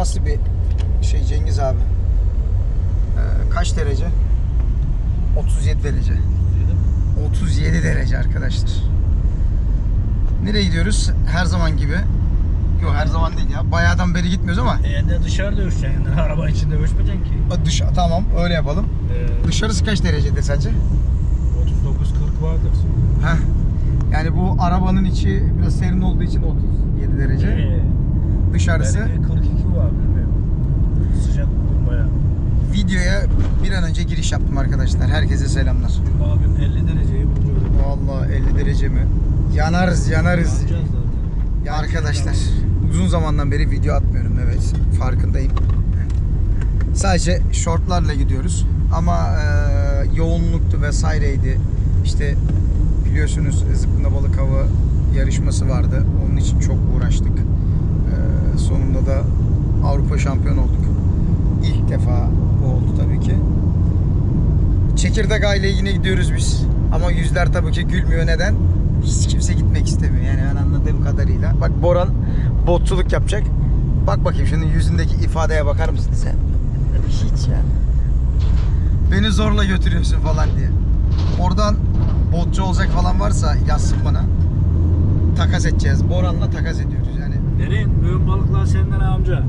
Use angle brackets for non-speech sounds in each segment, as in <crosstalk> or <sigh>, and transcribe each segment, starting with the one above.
nasıl bir şey Cengiz abi? Ee, kaç derece? 37 derece. 37 derece arkadaşlar. Nereye gidiyoruz? Her zaman gibi. Yok her zaman değil ya. Bayağıdan beri gitmiyoruz ama E de dışarıda üşeceksin. Yani <laughs> araba içinde üşmeyeceksin ki. dış tamam öyle yapalım. Ee, Dışarısı kaç derecede sence? 39-40 vardır. Heh. Yani bu arabanın içi biraz serin olduğu için 37 derece. Ee, Dışarısı belki 42 var bilmiyorum. Sıcak videoya bir an önce giriş yaptım arkadaşlar. Herkese selamlar. Abim 50 dereceyi buluyordu. Vallahi 50 derece mi? Yanarız yanarız. Yanacağız zaten. Ya arkadaşlar uzun zamandan beri video atmıyorum evet farkındayım. Sadece shortlarla gidiyoruz ama e, yoğunluktu vesaireydi. İşte biliyorsunuz zıpkına balık avı yarışması vardı. Onun için çok uğraştık. E, sonunda da Avrupa şampiyon olduk. İlk defa bu oldu tabii ki. Çekirdek aile yine gidiyoruz biz. Ama yüzler tabii ki gülmüyor. Neden? Hiç kimse gitmek istemiyor. Yani ben anladığım kadarıyla. Bak Boran botçuluk yapacak. Bak bakayım şunun yüzündeki ifadeye bakar mısın sen? Hiç ya. Beni zorla götürüyorsun falan diye. Oradan botçu olacak falan varsa yazsın bana. Takas edeceğiz. Boran'la takas ediyoruz yani. Derin, büyük balıklar senden amca.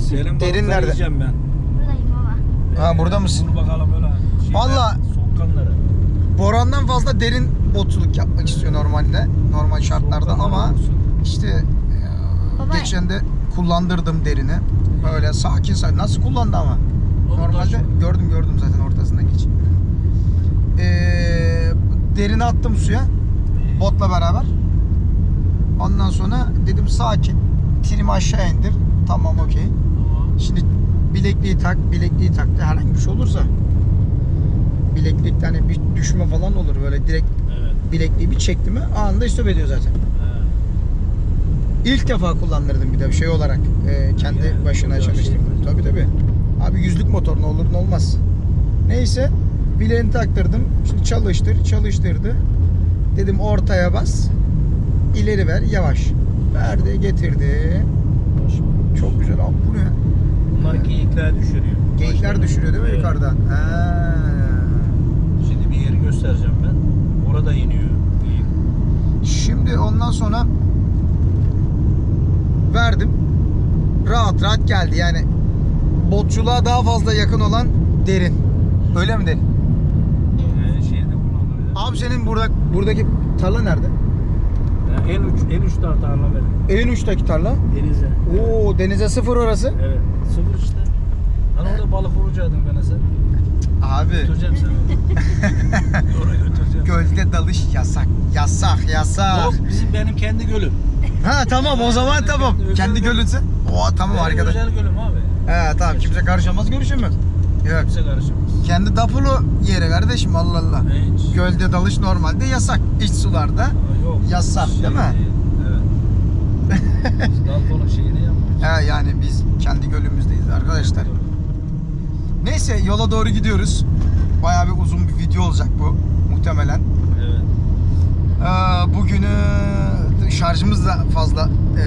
Senin Derin nerede? yiyeceğim ben. Buradayım baba. Ha, burada mısın? Dur bakalım öyle. şeyden, Vallahi- Sokkanları. Boran'dan fazla derin botçuluk yapmak istiyor normalde. Normal şartlarda ama işte e, Baba. geçen de kullandırdım derini. Böyle sakin sakin. Nasıl kullandı ama? Normalde gördüm gördüm zaten ortasında geç. Ee, derini attım suya. Botla beraber. Ondan sonra dedim sakin. Trimi aşağı indir. Tamam okey. Şimdi bilekliği tak, bilekliği taktı. Herhangi bir şey olursa bileklikte hani bir düşme falan olur. Böyle direkt Evet. bilekliği bir çekti mi anında istop ediyor zaten. evet. İlk defa kullandırdım bir de şey olarak e, kendi Yani, başına çalıştım. şey. Tabii tabii. Abi yüzlük motor ne olur ne olmaz. Neyse bileğini taktırdım. Şimdi çalıştır, çalıştırdı. Dedim ortaya bas. ileri ver, yavaş. Verdi, getirdi. Çok güzel Bunlar geyikler düşürüyor. Geyikler düşürüyor değil mi Evet. yukarıdan? Ha. Şimdi bir yeri göstereceğim ben. Orada iniyor geyik. Şimdi ondan sonra verdim. Rahat rahat geldi. Yani botçuluğa daha fazla yakın olan derin. Öyle mi derin? Ee, şeyde kullanılıyor. Abi senin burada buradaki tarla nerede? En uç en uçta tarla benim. En uçtaki tarla. Denize. Oo denize sıfır orası. Evet. Sıfır işte. Hani orada balık vuracaktın bana sen. Abi Götüreceğim seni. <laughs> Oraya götüreceğim. gölde dalış yasak. Yasak yasak. Yok bizim benim kendi gölüm. Ha tamam o zaman tamam. Kendi gölünse. Oo tamam Benim arkadaş. özel gölüm abi. He tamam kimse karışamaz görüşemez. Yok. Kimse karışamaz. Kendi dapulu yere kardeşim Allah Allah. Hiç. Gölde dalış normalde yasak. İç sularda. Aa, Yok. Yasak, değil mi? Evet. <laughs> Biz Dalton'un şeyini yapmıyoruz. He yani biz kendi gölümüzdeyiz arkadaşlar. Neyse yola doğru gidiyoruz. Bayağı bir uzun bir video olacak bu muhtemelen. Evet. Ee, bugünü şarjımız da fazla e,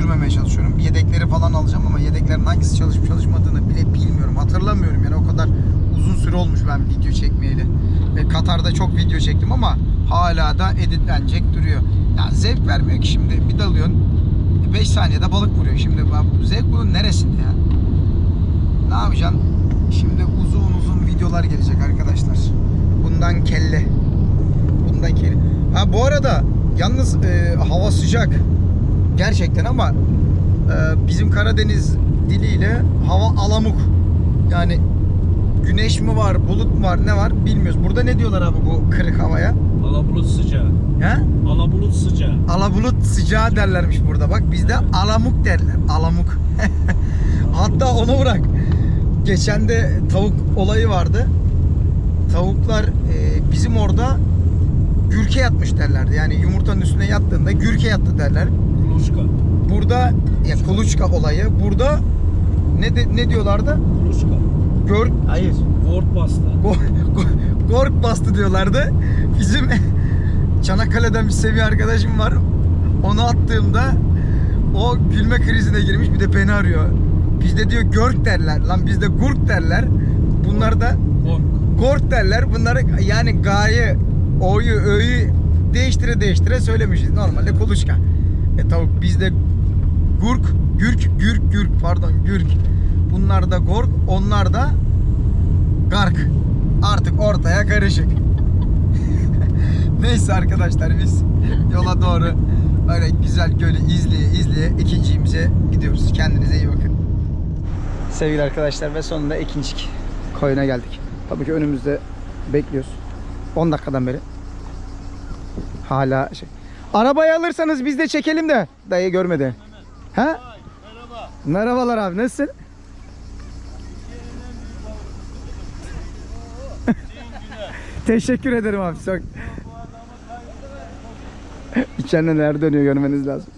götürmemeye çalışıyorum. Yedekleri falan alacağım ama yedeklerin hangisi çalışıp çalışmadığını bile bilmiyorum. Hatırlamıyorum yani o kadar uzun süre olmuş ben video çekmeyeli. Ve Katar'da çok video çektim ama hala da editlenecek duruyor. Yani zevk vermiyor ki şimdi bir dalıyorsun 5 saniyede balık vuruyor. Şimdi zevk bunun neresinde ya? Ne yapacaksın? Şimdi uzun uzun videolar gelecek arkadaşlar. Bundan kelle. Bundan kelle. Ha bu arada yalnız e, hava sıcak. Gerçekten ama e, bizim Karadeniz diliyle hava alamuk. Yani güneş mi var, bulut mu var, ne var bilmiyoruz. Burada ne diyorlar abi bu kırık havaya? Alabulut sıcağı. He? Alabulut sıcağı. Alabulut sıcağı derlermiş burada. Bak bizde alamuk derler. Alamuk. <laughs> Hatta onu bırak. Geçen de tavuk olayı vardı. Tavuklar e, bizim orada gürke yatmış derlerdi. Yani yumurtanın üstüne yattığında gürke yattı derler. Kuluçka. Burada ya kuluçka olayı. Burada ne de, ne diyorlardı? Kuluçka. Gör hayır. Gort bastı. Go- go- Gork bastı diyorlardı. Bizim <laughs> Çanakkale'den bir seviye arkadaşım var. Onu attığımda O gülme krizine girmiş bir de beni arıyor. Bizde diyor görk derler. Lan bizde gurk derler. Bunlar da. Gort derler. Bunları yani gayı, o'yu, ö'yü değiştire değiştire söylemişiz. Normalde kuluçka. E tavuk bizde gurk, gürk, gürk, gürk pardon gürk. Bunlar da gork, onlar da gark. Artık ortaya karışık. <laughs> Neyse arkadaşlar biz yola doğru öyle güzel gölü izleye izleye ikincimize gidiyoruz. Kendinize iyi bakın. Sevgili arkadaşlar ve sonunda ikincik koyuna geldik. Tabii ki önümüzde bekliyoruz. 10 dakikadan beri. Hala şey. Arabayı alırsanız biz de çekelim de. Dayı görmedi. Ha? Merhaba. Merhabalar abi nasılsın? <laughs> Teşekkür ederim abi. Çok... <laughs> İçeride neler dönüyor görmeniz lazım.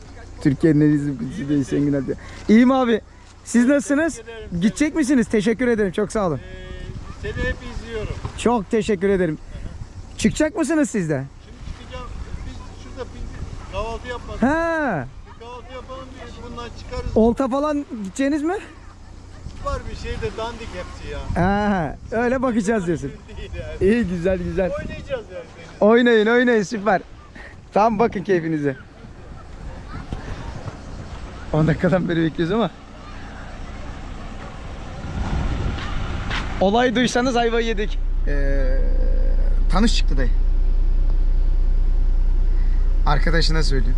Türkiye'nin en izli kutlusu değil Şengün abi. İyiyim abi. Siz nasılsınız? Gidecek misiniz? Teşekkür ederim. Çok sağ olun. Ee, seni hep izliyorum. Çok teşekkür ederim. Çıkacak mısınız siz de? Şimdi çıkacağım. Biz şurada bir kahvaltı yapmadık. Ha, Bir kahvaltı yapalım diye bundan çıkarız. olta falan gideceğiniz mi? Var bir şey de dandik hepsi ya. Ha, öyle bakacağız diyorsun. Değil yani. İyi güzel güzel. Oynayacağız yani. Oynayın oynayın süper. Tam bakın keyfinize. 10 dakikadan beri bekliyoruz ama. Olay duysanız ayvayı yedik. Ee, tanış çıktı dayı. Arkadaşına söylüyor.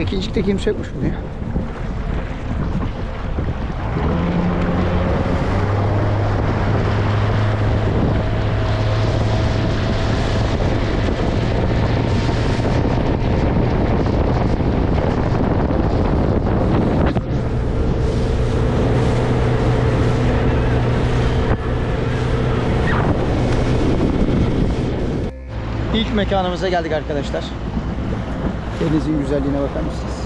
İkincilikte kimse yokmuş burada ya. İlk mekanımıza geldik arkadaşlar. Denizin güzelliğine bakar mısınız?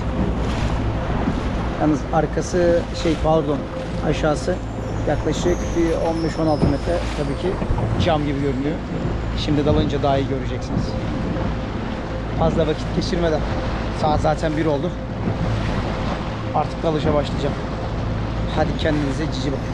Yalnız arkası şey pardon aşağısı yaklaşık bir 15-16 metre tabii ki cam gibi görünüyor. Şimdi dalınca daha iyi göreceksiniz. Fazla vakit geçirmeden saat zaten 1 oldu. Artık dalışa başlayacağım. Hadi kendinize cici bakın.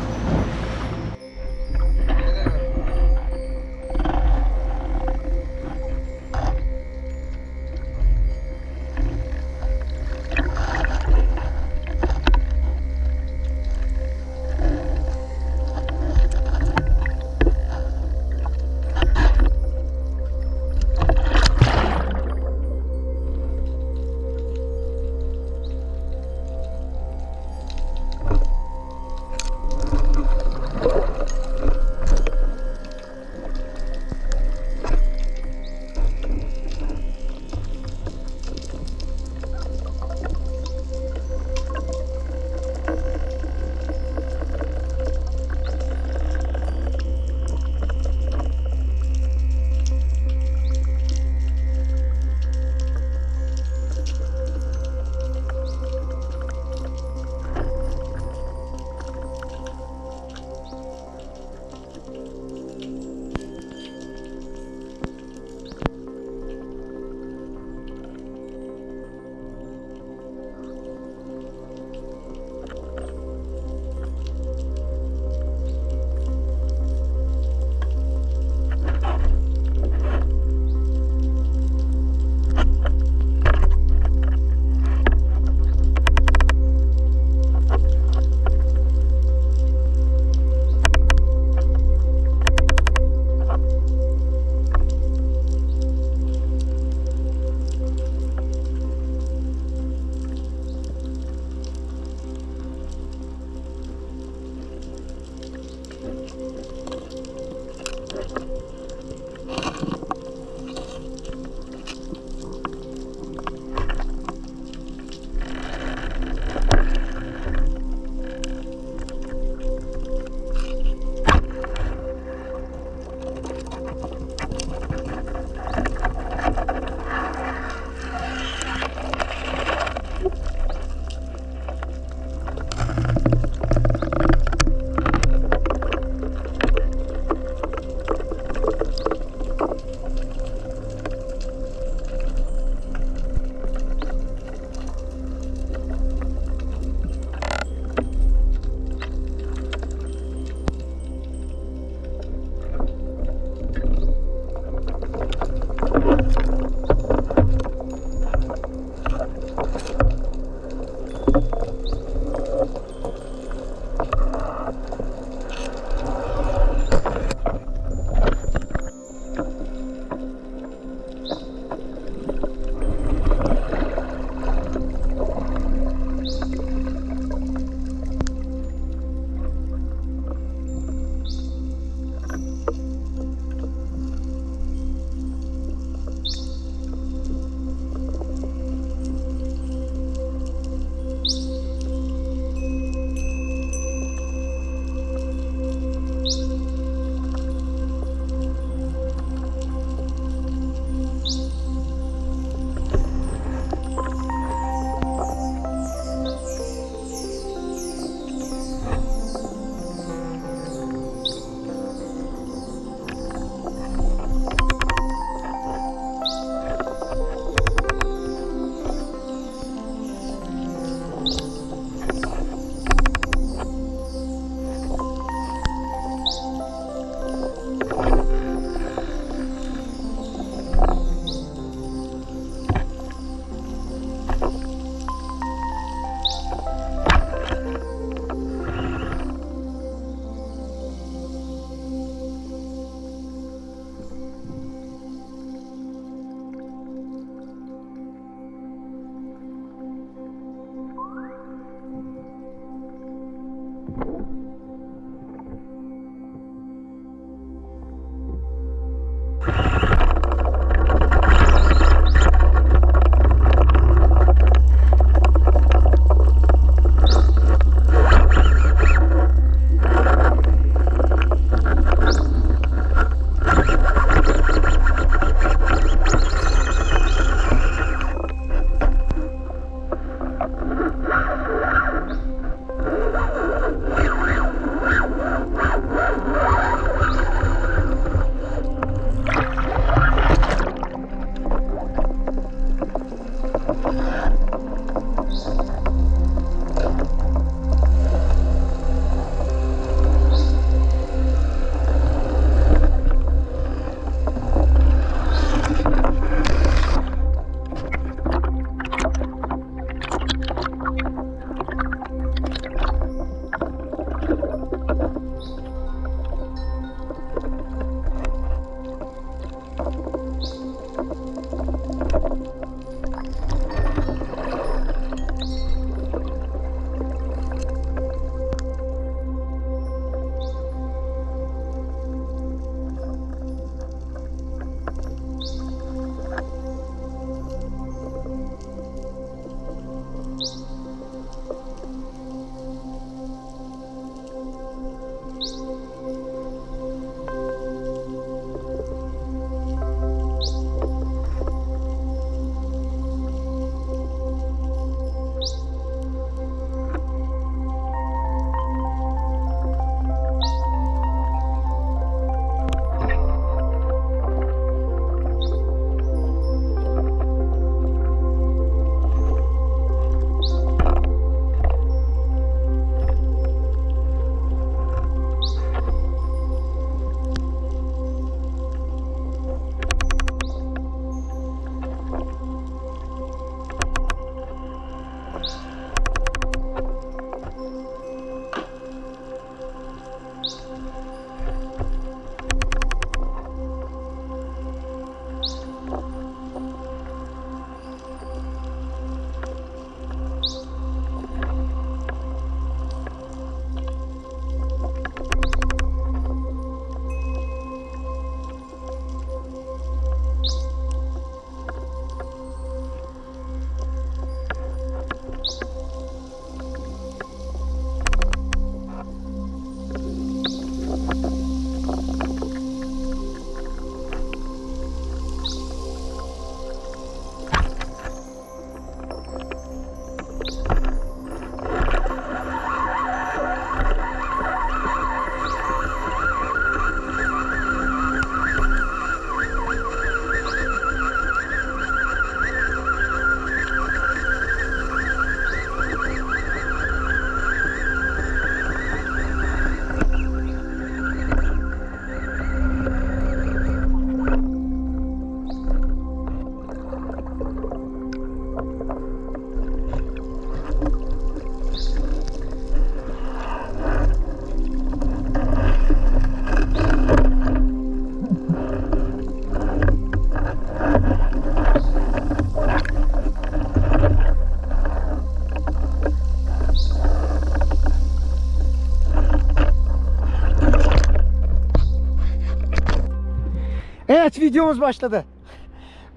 Videomuz başladı.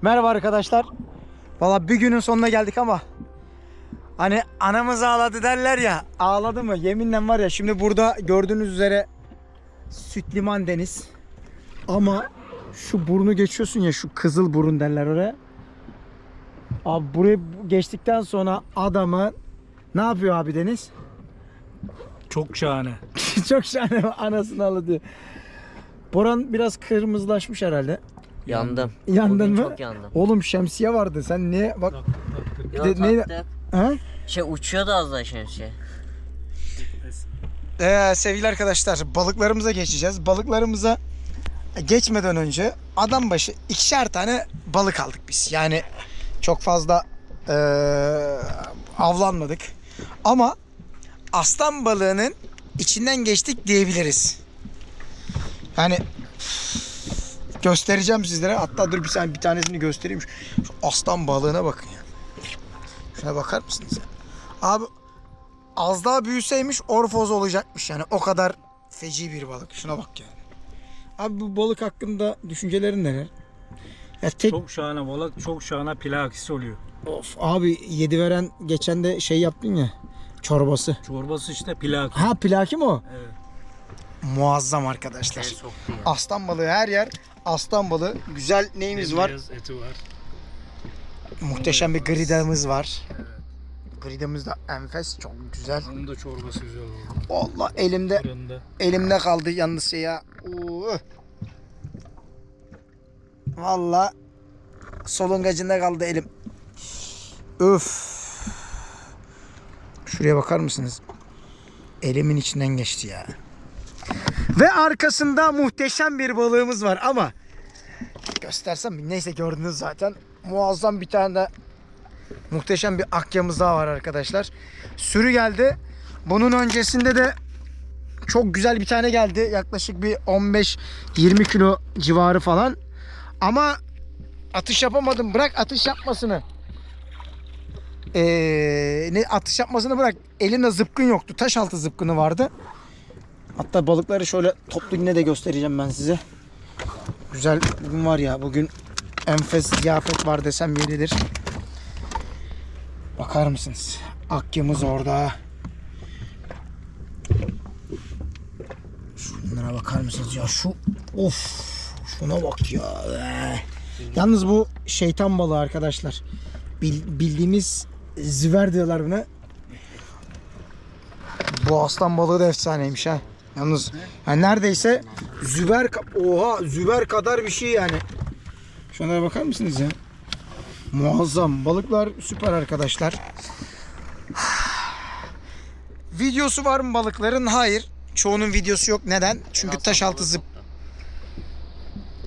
Merhaba arkadaşlar. Valla bir günün sonuna geldik ama hani anamız ağladı derler ya ağladı mı yeminle var ya şimdi burada gördüğünüz üzere süt liman deniz ama şu burnu geçiyorsun ya şu kızıl burun derler oraya. Abi burayı geçtikten sonra adamı ne yapıyor abi deniz? Çok şahane. <laughs> Çok şahane anasını ağladı. Boran biraz kırmızılaşmış herhalde. Yandım. Yandın Bugün mı? Çok yandım. Oğlum şemsiye vardı. Sen niye bak Yok De- ne- taktık. he? Şey uçuyordu az daha şemsiye. Ee, sevgili arkadaşlar balıklarımıza geçeceğiz. Balıklarımıza geçmeden önce adam başı ikişer tane balık aldık biz. Yani çok fazla ee, avlanmadık. Ama aslan balığının içinden geçtik diyebiliriz. Yani göstereceğim sizlere. Hatta dur bir saniye bir tanesini göstereyim. Şu şu aslan balığına bakın ya. Şuna bakar mısınız ya? Abi az daha büyüseymiş orfoz olacakmış yani o kadar feci bir balık. Şuna bak yani. Abi bu balık hakkında düşüncelerin neler? Ya tek Çok şahane balık, çok şahane plakisi oluyor. of abi yedi veren geçen de şey yaptın ya çorbası. Çorbası işte plaki. Ha plaki mi o? Evet. Muazzam arkadaşlar. Aslan balığı her yer aslan balığı. Güzel neyimiz var? Beyaz eti var. Muhteşem bir gridamız var. Gridamız da enfes çok güzel. Onun da çorbası güzel oldu. Allah elimde Fırında. Elimde kaldı yalnız şey ya. Oo. Valla solungacında kaldı elim. Öf. Şuraya bakar mısınız? Elimin içinden geçti ya. Ve arkasında muhteşem bir balığımız var ama göstersem neyse gördünüz zaten. Muazzam bir tane de muhteşem bir akyamız daha var arkadaşlar. Sürü geldi. Bunun öncesinde de çok güzel bir tane geldi. Yaklaşık bir 15-20 kilo civarı falan. Ama atış yapamadım. Bırak atış yapmasını. Ee, ne atış yapmasını bırak. Elinde zıpkın yoktu. Taş altı zıpkını vardı. Hatta balıkları şöyle toplu yine de göstereceğim ben size. Güzel bugün var ya bugün enfes ziyafet var desem yeridir. Bakar mısınız? Akyamız orada. Şunlara bakar mısınız ya şu of şuna bak ya. Yalnız bu şeytan balığı arkadaşlar. Bil- bildiğimiz züver diyorlar buna. Bu aslan balığı da efsaneymiş ha. Yalnız yani neredeyse züver ka- oha züver kadar bir şey yani. Şunlara bakar mısınız ya? Muazzam. Balıklar süper arkadaşlar. <sighs> Videosu var mı balıkların? Hayır. Çoğunun videosu yok. Neden? Çünkü taş altı zıp.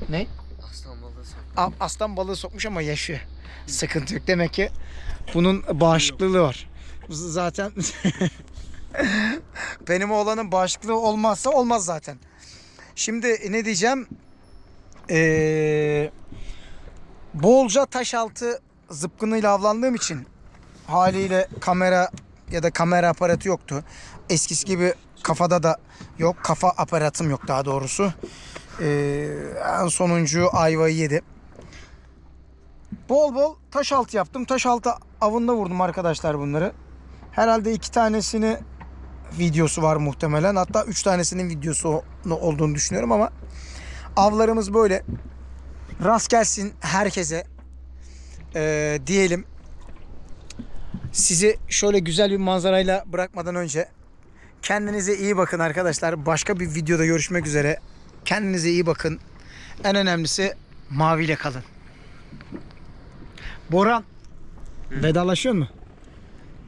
Ne? Aslan balığı soktu. A- Aslan balığı sokmuş ama yaşıyor. Sıkıntı yok. Demek ki bunun bağışıklılığı var. Zaten <laughs> benim oğlanın bağışıklığı olmazsa olmaz zaten. Şimdi ne diyeceğim? Ee, bolca taş altı zıpkınıyla avlandığım için haliyle kamera ya da kamera aparatı yoktu. Eskisi gibi kafada da yok. Kafa aparatım yok daha doğrusu. Ee, en sonuncu ayvayı yedi. Bol bol taş altı yaptım. Taş altı avında vurdum arkadaşlar bunları. Herhalde iki tanesini videosu var muhtemelen. Hatta üç tanesinin videosu olduğunu düşünüyorum ama avlarımız böyle. Rast gelsin herkese ee, diyelim. Sizi şöyle güzel bir manzarayla bırakmadan önce kendinize iyi bakın arkadaşlar. Başka bir videoda görüşmek üzere. Kendinize iyi bakın. En önemlisi maviyle kalın. Boran vedalaşıyor mu?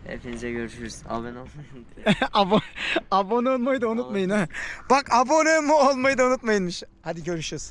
Hepinize görüşürüz. Abone olmayı unutmayın. <laughs> Abo- abone olmayı da unutmayın ha. Bak abone olmayı da unutmayınmış. Hadi görüşürüz.